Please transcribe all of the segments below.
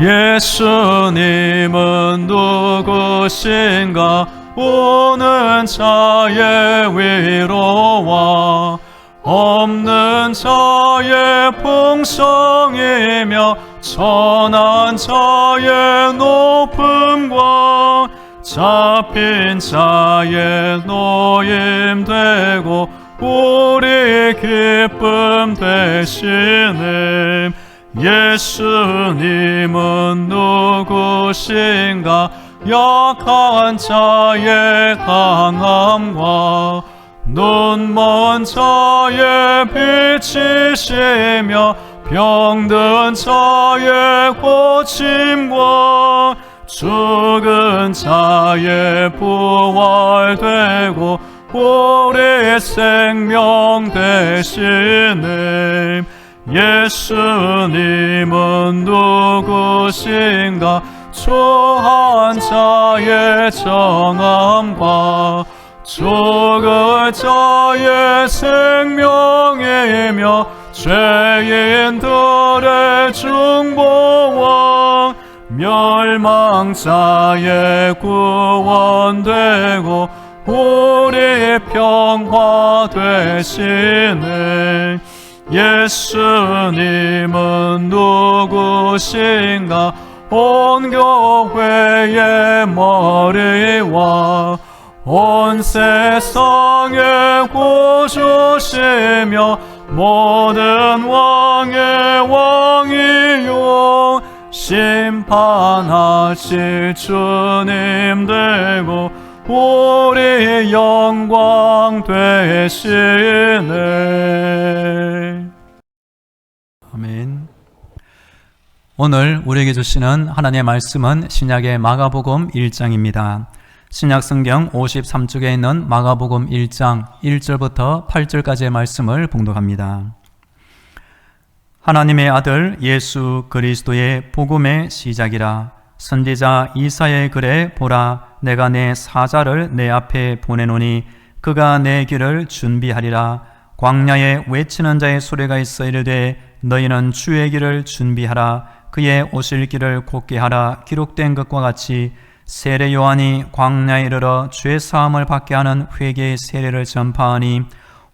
예수님은 누구신가? 오는 자의 위로와 없는 자의 풍성이며 천한 자의 높음과 잡힌 자의 노임되고 우리 기쁨 되시 약한 자의 강함과 눈먼 자의 빛이시며 병든 자의 고침과 죽은 자의 부활되고 우리 생명 되시네. 예수님은 누구신가 초한 자의 정함과 죽을 자의 생명이며 죄인들의 중보와 멸망자의 구원되고 우리 평화 되시네. 예수님은 누구신가 온 교회의 머리와 온 세상의 구주시며 모든 왕의 왕이요. 심판하실 주님 되고 우리 영광 되시네 아멘 오늘 우리에게 주시는 하나님의 말씀은 신약의 마가복음 1장입니다. 신약 성경 53쪽에 있는 마가복음 1장 1절부터 8절까지의 말씀을 봉독합니다. 하나님의 아들 예수 그리스도의 복음의 시작이라 선지자 이사의 글에 보라 내가 내 사자를 내 앞에 보내노니 그가 내 길을 준비하리라 광야에 외치는 자의 소리가 있어 이르되 너희는 주의 길을 준비하라 그의 오실 길을 곧게 하라 기록된 것과 같이 세례 요한이 광야에 이르러 죄 사함을 받게 하는 회개의 세례를 전파하니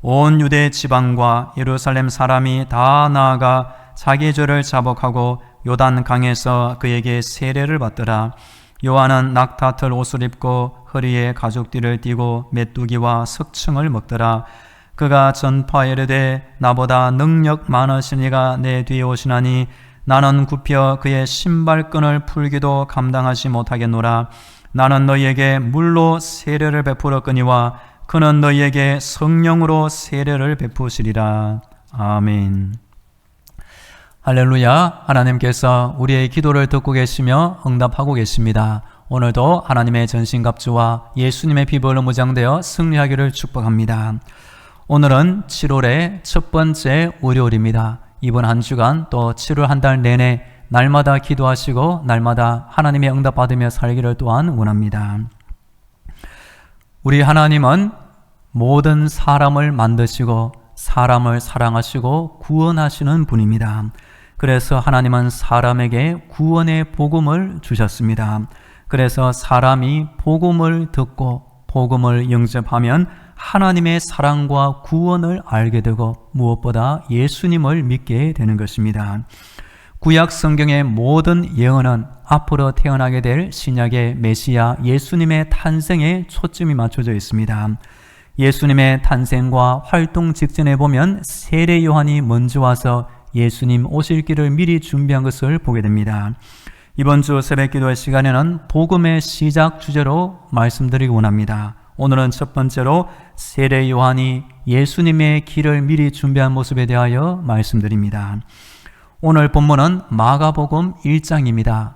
온 유대 지방과 예루살렘 사람이 다 나아가 자기 죄를 자복하고 요단 강에서 그에게 세례를 받더라. 요한은 낙타털 옷을 입고 허리에 가죽띠를 띠고 메뚜기와 석층을 먹더라. 그가 전파에 이르되 나보다 능력 많으신 이가 내 뒤에 오시나니 나는 굽혀 그의 신발끈을 풀기도 감당하지 못하겠노라. 나는 너희에게 물로 세례를 베풀었거니와 그는 너희에게 성령으로 세례를 베푸시리라. 아멘. 할렐루야. 하나님께서 우리의 기도를 듣고 계시며 응답하고 계십니다. 오늘도 하나님의 전신갑주와 예수님의 피부로 무장되어 승리하기를 축복합니다. 오늘은 7월의 첫 번째 월요일입니다. 이번 한 주간 또 7월 한 달 내내 날마다 기도하시고 날마다 하나님의 응답 받으며 살기를 또한 원합니다. 우리 하나님은 모든 사람을 만드시고 사람을 사랑하시고 구원하시는 분입니다. 그래서 하나님은 사람에게 구원의 복음을 주셨습니다. 그래서 사람이 복음을 듣고 복음을 영접하면 하나님의 사랑과 구원을 알게 되고 무엇보다 예수님을 믿게 되는 것입니다. 구약 성경의 모든 예언은 앞으로 태어나게 될 신약의 메시아 예수님의 탄생에 초점이 맞춰져 있습니다. 예수님의 탄생과 활동 직전에 보면 세례 요한이 먼저 와서 예수님 오실 길을 미리 준비한 것을 보게 됩니다. 이번 주 새벽 기도의 시간에는 복음의 시작 주제로 말씀드리기 원합니다. 오늘은 첫 번째로 세례 요한이 예수님의 길을 미리 준비한 모습에 대하여 말씀드립니다. 오늘 본문은 마가복음 1장입니다.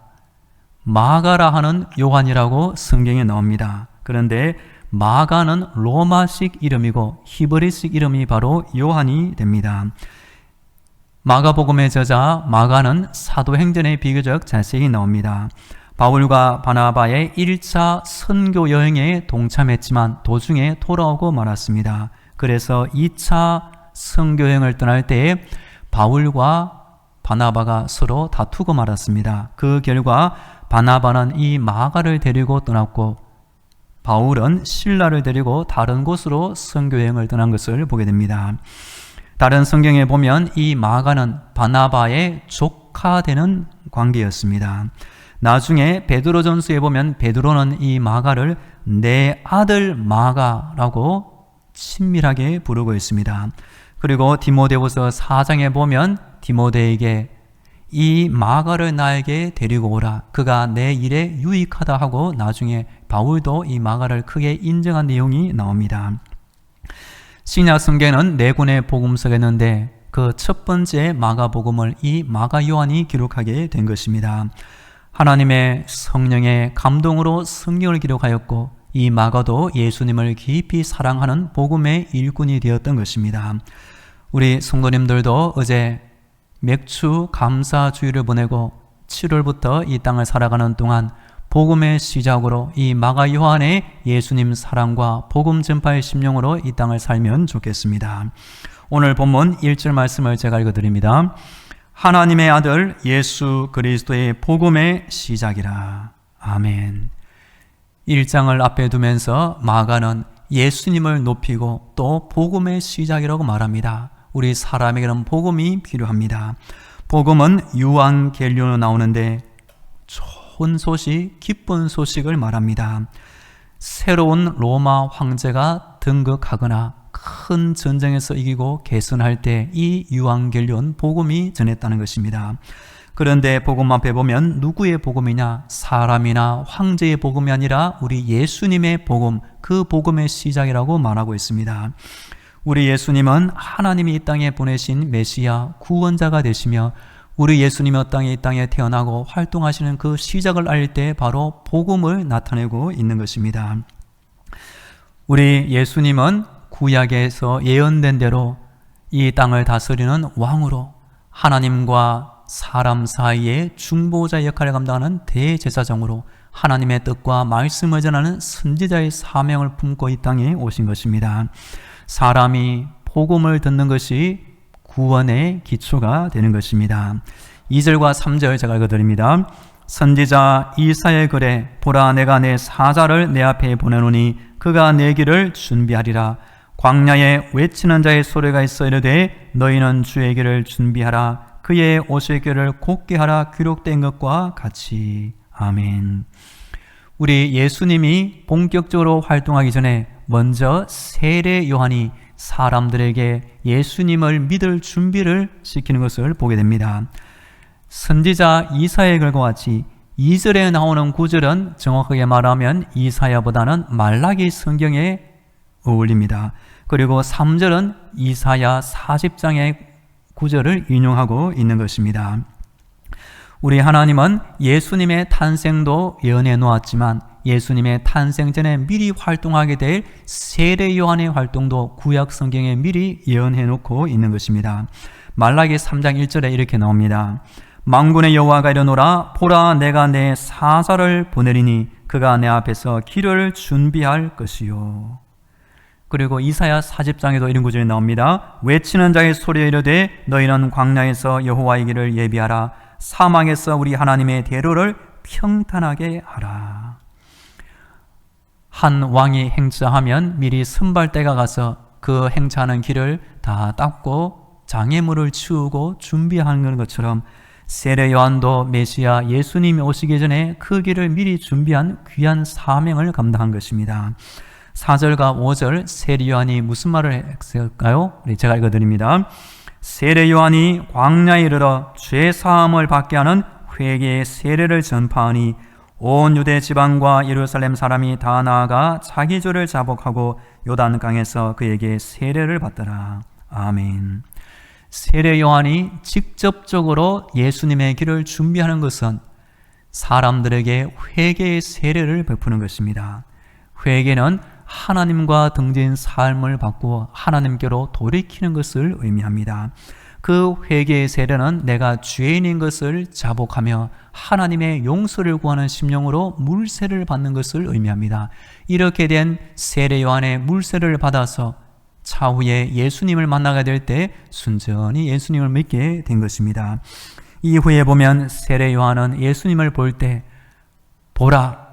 마가라 하는 요한이라고 성경에 나옵니다. 그런데 마가는 로마식 이름이고 히브리식 이름이 바로 요한이 됩니다. 마가복음의 저자 마가는 사도행전에 비교적 자세히 나옵니다. 바울과 바나바의 1차 선교 여행에 동참했지만 도중에 돌아오고 말았습니다. 그래서 2차 선교 여행을 떠날 때 바울과 바나바가 서로 다투고 말았습니다. 그 결과 바나바는 이 마가를 데리고 떠났고 바울은 신라를 데리고 다른 곳으로 선교 여행을 떠난 것을 보게 됩니다. 다른 성경에 보면 이 마가는 바나바의 조카 되는 관계였습니다. 나중에 베드로 전서에 보면 베드로는 이 마가를 내 아들 마가라고 친밀하게 부르고 있습니다. 그리고 디모데후서 4장에 보면 디모데에게 이 마가를 나에게 데리고 오라. 그가 내 일에 유익하다 하고 나중에 바울도 이 마가를 크게 인정한 내용이 나옵니다. 신약 성경은 네 권의 복음서가 있는데 그 첫 번째 마가 복음을 이 마가 요한이 기록하게 된 것입니다. 하나님의 성령의 감동으로 성경을 기록하였고 이 마가도 예수님을 깊이 사랑하는 복음의 일꾼이 되었던 것입니다. 우리 성도님들도 어제 맥주 감사 주일을 보내고 7월부터 이 땅을 살아가는 동안 복음의 시작으로 이 마가 요한의 예수님 사랑과 복음 전파의 심령으로 이 땅을 살면 좋겠습니다. 오늘 본문 1절 말씀을 제가 읽어드립니다. 하나님의 아들 예수 그리스도의 복음의 시작이라. 아멘. 1장을 앞에 두면서 마가는 예수님을 높이고 또 복음의 시작이라고 말합니다. 우리 사람에게는 복음이 필요합니다. 복음은 유한겔리오로 나오는데 좋은 소식, 기쁜 소식을 말합니다. 새로운 로마 황제가 등극하거나 큰 전쟁에서 이기고 개선할 때 이 유한겔리온 복음이 전했다는 것입니다. 그런데 복음 앞에 보면 누구의 복음이냐? 사람이나 황제의 복음이 아니라 우리 예수님의 복음, 그 복음의 시작이라고 말하고 있습니다. 우리 예수님은 하나님이 이 땅에 보내신 메시아 구원자가 되시며 우리 예수님이 땅에 이 땅에 태어나고 활동하시는 그 시작을 알때 바로 복음을 나타내고 있는 것입니다. 우리 예수님은 구약에서 예언된 대로 이 땅을 다스리는 왕으로 하나님과 사람 사이의 중보자 역할을 감당하는 대제사장으로 하나님의 뜻과 말씀을 전하는 선지자의 사명을 품고 이 땅에 오신 것입니다. 사람이 복음을 듣는 것이 구원의 기초가 되는 것입니다. 2절과 3절 제가 읽어드립니다. 선지자 이사의 글에 보라 내가 내 사자를 내 앞에 보내노니 그가 내 길을 준비하리라. 광야에 외치는 자의 소리가 있어 이르되 너희는 주의 길을 준비하라. 그의 오실 길을 곧게 하라. 기록된 것과 같이. 아멘. 우리 예수님이 본격적으로 활동하기 전에 먼저 세례 요한이 사람들에게 예수님을 믿을 준비를 시키는 것을 보게 됩니다. 선지자 이사의 글과 같이 2절에 나오는 구절은 정확하게 말하면 이사야보다는 말라기 성경에 어울립니다. 그리고 3절은 이사야 40장의 구절을 인용하고 있는 것입니다. 우리 하나님은 예수님의 탄생도 예언해 놓았지만 예수님의 탄생 전에 미리 활동하게 될 세례 요한의 활동도 구약 성경에 미리 예언해 놓고 있는 것입니다. 말라기 3장 1절에 이렇게 나옵니다. 망군의 여호와가 이르노라 보라 내가 내 사사를 보내리니 그가 내 앞에서 길을 준비할 것이요. 그리고 이사야 40장에도 이런 구절이 나옵니다. 외치는 자의 소리에 이르되 너희는 광야에서 여호와의 길을 예비하라 사망에서 우리 하나님의 대로를 평탄하게 하라. 한 왕이 행차하면 미리 선발대가 가서 그 행차하는 길을 다 닦고 장애물을 치우고 준비하는 것처럼 세례 요한도 메시아 예수님이 오시기 전에 그 길을 미리 준비한 귀한 사명을 감당한 것입니다. 4절과 5절 세례 요한이 무슨 말을 했을까요? 제가 읽어드립니다. 세례 요한이 광야에 이르러 죄 사함을 받게 하는 회개의 세례를 전파하니 온 유대 지방과 예루살렘 사람이 다 나아가 자기 죄를 자복하고 요단강에서 그에게 세례를 받더라. 아멘. 세례 요한이 직접적으로 예수님의 길을 준비하는 것은 사람들에게 회개의 세례를 베푸는 것입니다. 회개는 하나님과 등진 삶을 바꾸어 하나님께로 돌이키는 것을 의미합니다. 그 회개의 세례는 내가 죄인인 것을 자복하며 하나님의 용서를 구하는 심령으로 물세를 받는 것을 의미합니다. 이렇게 된 세례 요한의 물세를 받아서 차후에 예수님을 만나게 될 때 순전히 예수님을 믿게 된 것입니다. 이후에 보면 세례 요한은 예수님을 볼 때 보라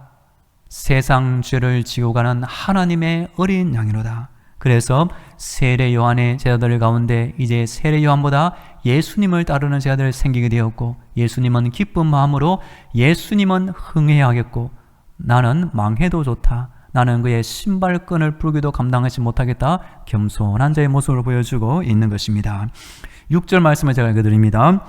세상 죄를 지고 가는 하나님의 어린 양이로다. 그래서 세례 요한의 제자들 가운데 이제 세례 요한보다 예수님을 따르는 제자들 생기게 되었고 예수님은 기쁜 마음으로 예수님은 흥해야겠고 나는 망해도 좋다. 나는 그의 신발끈을 풀기도 감당하지 못하겠다. 겸손한 자의 모습을 보여주고 있는 것입니다. 6절 말씀을 제가 읽어드립니다.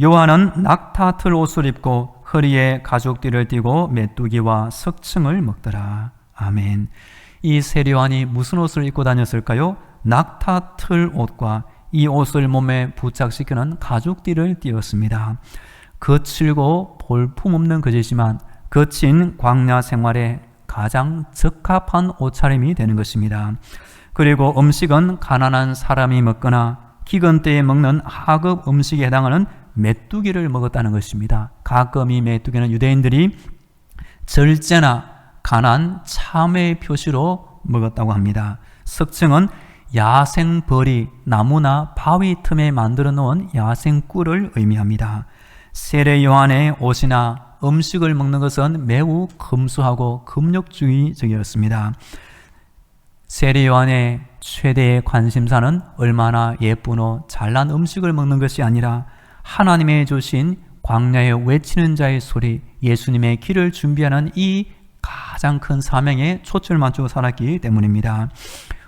요한은 낙타 틀 옷을 입고 허리에 가죽띠를 띠고 메뚜기와 석층을 먹더라. 아멘. 이 세례요한이 무슨 옷을 입고 다녔을까요? 낙타 틀 옷과 이 옷을 몸에 부착시키는 가죽띠를 띄었습니다. 거칠고 볼품없는 것이지만 거친 광야 생활에 가장 적합한 옷차림이 되는 것입니다. 그리고 음식은 가난한 사람이 먹거나 기근 때에 먹는 하급 음식에 해당하는 메뚜기를 먹었다는 것입니다. 가끔 이 메뚜기는 유대인들이 절제나 가난, 참회의 표시로 먹었다고 합니다. 석층은 야생 벌이 나무나 바위 틈에 만들어 놓은 야생 꿀을 의미합니다. 세례 요한의 옷이나 음식을 먹는 것은 매우 검소하고 금욕주의적이었습니다. 세례 요한의 최대의 관심사는 얼마나 옷, 잘난 음식을 먹는 것이 아니라 하나님의 주신 광야에 외치는 자의 소리, 예수님의 길을 준비하는 이 가장 큰 사명에 초점을 맞추고 살았기 때문입니다.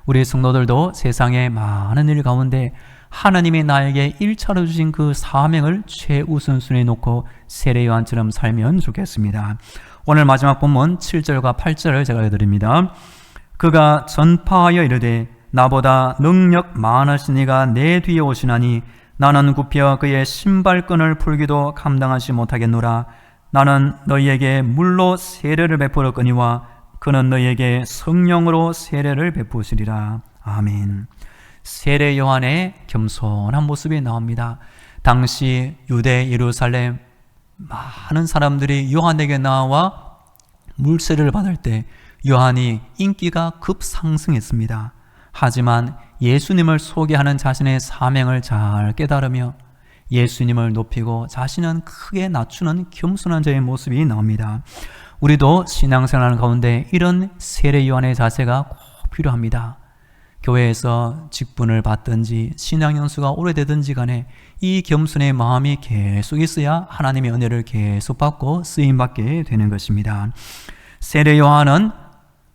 우리 성도들도 세상의 많은 일 가운데 하나님이 나에게 1차로 주신 그 사명을 최우선순위에 놓고 세례 요한처럼 살면 좋겠습니다. 오늘 마지막 본문 7절과 8절을 제가 해드립니다. 그가 전파하여 이르되 나보다 능력 많으신 이가 내 뒤에 오시나니 나는 굽혀 그의 신발끈을 풀기도 감당하지 못하겠노라. 나는 너희에게 물로 세례를 베풀었거니와 그는 너희에게 성령으로 세례를 베푸시리라. 아멘. 세례 요한의 겸손한 모습이 나옵니다. 당시 유대 예루살렘 많은 사람들이 요한에게 나와 물세를 받을 때 요한이 인기가 급상승했습니다. 하지만 예수님을 소개하는 자신의 사명을 잘 깨달으며 예수님을 높이고 자신은 크게 낮추는 겸손한 자의 모습이 나옵니다. 우리도 신앙생활 가운데 이런 세례 요한의 자세가 꼭 필요합니다. 교회에서 직분을 받든지 신앙 연수가 오래되든지 간에 이 겸손의 마음이 계속 있어야 하나님의 은혜를 계속 받고 쓰임 받게 되는 것입니다. 세례 요한은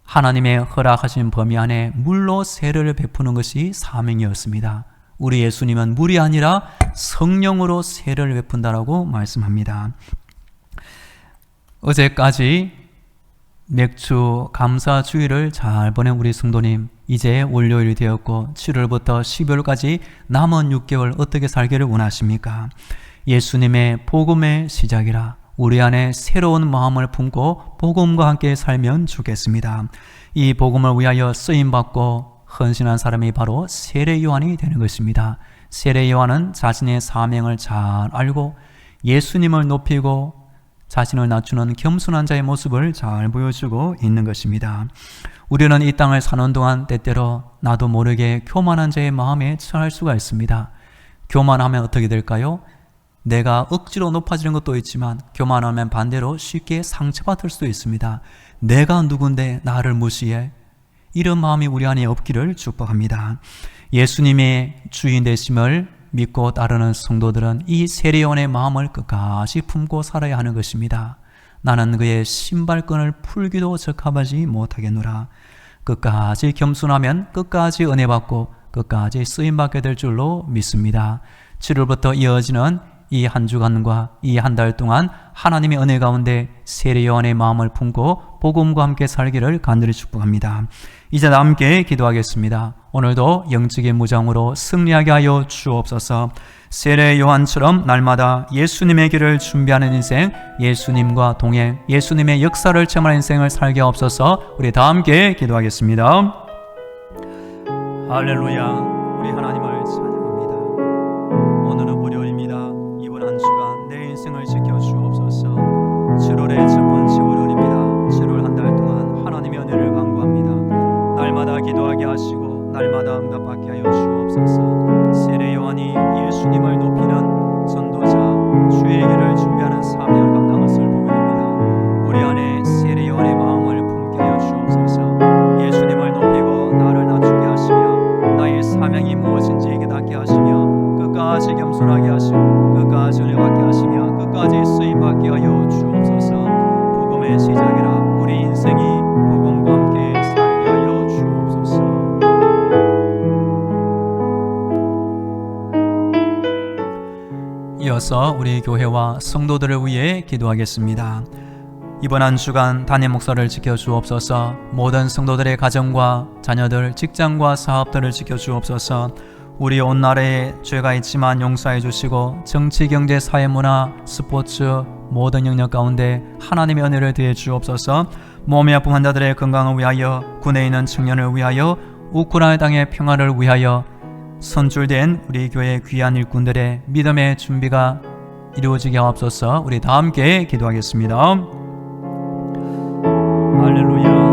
하나님의 허락하신 범위 안에 물로 세례를 베푸는 것이 사명이었습니다. 우리 예수님은 물이 아니라 성령으로 세례를 베푼다라고 말씀합니다. 어제까지 맥주 감사 주일을 잘 보낸 우리 성도님 이제 월요일이 되었고 7월부터 12월까지 남은 6개월 어떻게 살기를 원하십니까? 예수님의 복음의 시작이라 우리 안에 새로운 마음을 품고 복음과 함께 살면 좋겠습니다. 이 복음을 위하여 쓰임 받고 헌신한 사람이 바로 세례 요한이 되는 것입니다. 세례 요한은 자신의 사명을 잘 알고 예수님을 높이고 자신을 낮추는 겸손한 자의 모습을 잘 보여주고 있는 것입니다. 우리는 이 땅을 사는 동안 때때로 나도 모르게 교만한 자의 마음에 처할 수가 있습니다. 교만하면 어떻게 될까요? 내가 억지로 높아지는 것도 있지만 교만하면 반대로 쉽게 상처받을 수도 있습니다. 내가 누군데 나를 무시해? 이런 마음이 우리 안에 없기를 축복합니다. 예수님의 주인 되심을 믿고 따르는 성도들은 이 세례원의 마음을 끝까지 품고 살아야 하는 것입니다. 나는 그의 신발끈을 풀기도 적합하지 못하겠노라. 끝까지 겸손하면 끝까지 은혜 받고 끝까지 쓰임 받게 될 줄로 믿습니다. 7월부터 이어지는 이 한 주간과 이 한 달 동안 하나님의 은혜 가운데 세례 요한의 마음을 품고 복음과 함께 살기를 간절히 축복합니다. 이제 함께 기도하겠습니다. 오늘도 영적인 무장으로 승리하게 하여 주옵소서. 세례 요한처럼 날마다 예수님의 길을 준비하는 인생, 예수님과 동행, 예수님의 역사를 체험하는 인생을 살게 없어서 우리 다 함께 기도하겠습니다. 할렐루야, 우리 하나님을 찬양 이어서 우리 교회와 성도들을 위해 기도하겠습니다. 이번 한 주간 담임 목사를 지켜 주옵소서. 모든 성도들의 가정과 자녀들, 직장과 사업들을 지켜 주옵소서. 우리 온 나라에 죄가 있지만 용서해 주시고 정치, 경제, 사회, 문화, 스포츠 모든 영역 가운데 하나님의 은혜를 더해 주옵소서. 몸이 아픈 환자들의 건강을 위하여 군에 있는 청년을 위하여 우크라이나 땅의 평화를 위하여 선출된 우리 교회 귀한 일꾼들의 믿음의 준비가 이루어지게 하옵소서. 우리 다 함께 기도하겠습니다. 할렐루야.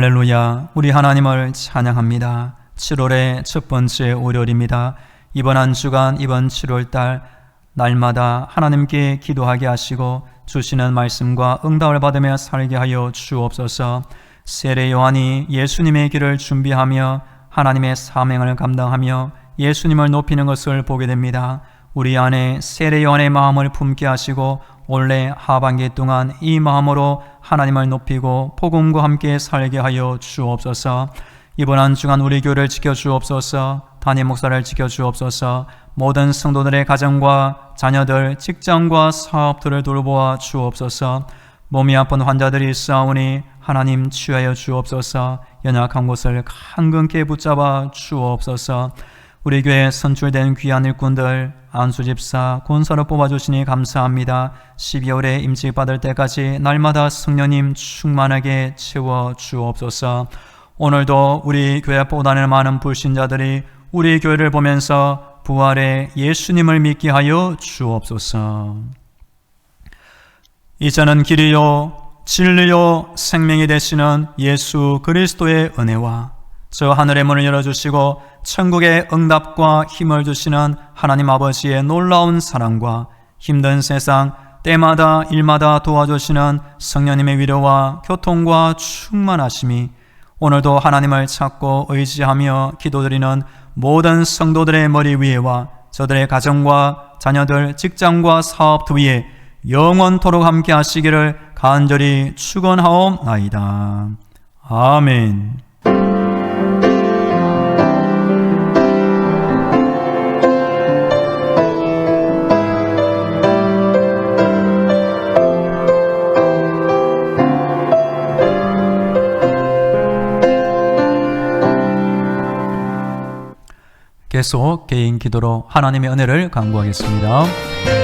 할렐루야. 우리 하나님을 찬양합니다. 7월의 첫 번째 월요일입니다. 이번 한 주간 이번 7월 달 날마다 하나님께 기도하게 하시고 주시는 말씀과 응답을 받으며 살게 하여 주옵소서. 세례 요한이 예수님의 길을 준비하며 하나님의 사명을 감당하며 예수님을 높이는 것을 보게 됩니다. 우리 안에 세례 요한의 마음을 품게 하시고 올해 하반기 동안 이 마음으로 하나님을 높이고 복음과 함께 살게 하여 주옵소서. 이번 한 주간 우리 교회를 지켜 주옵소서. 담임 목사를 지켜 주옵소서. 모든 성도들의 가정과 자녀들, 직장과 사업들을 돌보아 주옵소서. 몸이 아픈 환자들이 있사오니 하나님 취하여 주옵소서. 연약한 곳을 강건케 붙잡아 주옵소서. 우리 교회 선출된 귀한 일꾼들 안수 집사 권사로 뽑아주시니 감사합니다. 12월에 임직 받을 때까지 날마다 성령님 충만하게 채워 주옵소서. 오늘도 우리 교회 보다는 많은 불신자들이 우리 교회를 보면서 부활의 예수님을 믿게 하여 주옵소서. 이제는 길이요 진리요 생명이 되시는 예수 그리스도의 은혜와 저 하늘의 문을 열어주시고 천국의 응답과 힘을 주시는 하나님 아버지의 놀라운 사랑과 힘든 세상 때마다 일마다 도와주시는 성령님의 위로와 교통과 충만하심이 오늘도 하나님을 찾고 의지하며 기도드리는 모든 성도들의 머리 위에와 저들의 가정과 자녀들, 직장과 사업도 위에 영원토록 함께 하시기를 간절히 축원하옵나이다. 아멘. 계속 개인 기도로 하나님의 은혜를 간구하겠습니다.